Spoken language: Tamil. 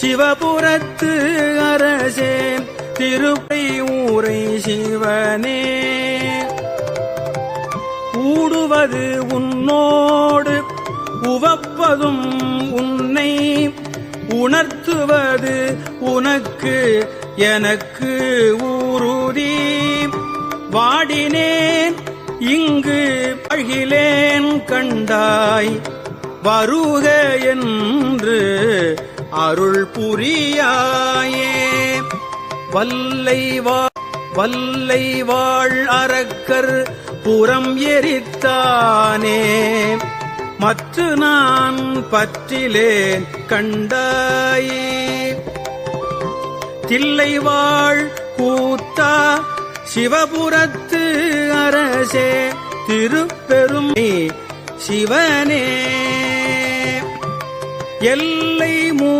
சிவபுரத்து அரசே திருப்பை ஊரை சிவனே. ஊடுவது உன்னோடு உவப்பதும் உன்னை. உணர்த்துவது உனக்கு எனக்கு ஊருதி வாடினேன் இங்கு பகிலேன் கண்டாய் வருக என் அருள் புரியாயே. வல்லை வா வல்லை வாழ் அரக்கர் புறம் எரித்தானே. மற்ற நான் பற்றிலேன் கண்டாயே. தில்லை வாழ் கூத்தா சிவபுரத்து அரசே திருப்பெரும் சிவனே. எல்லை மூ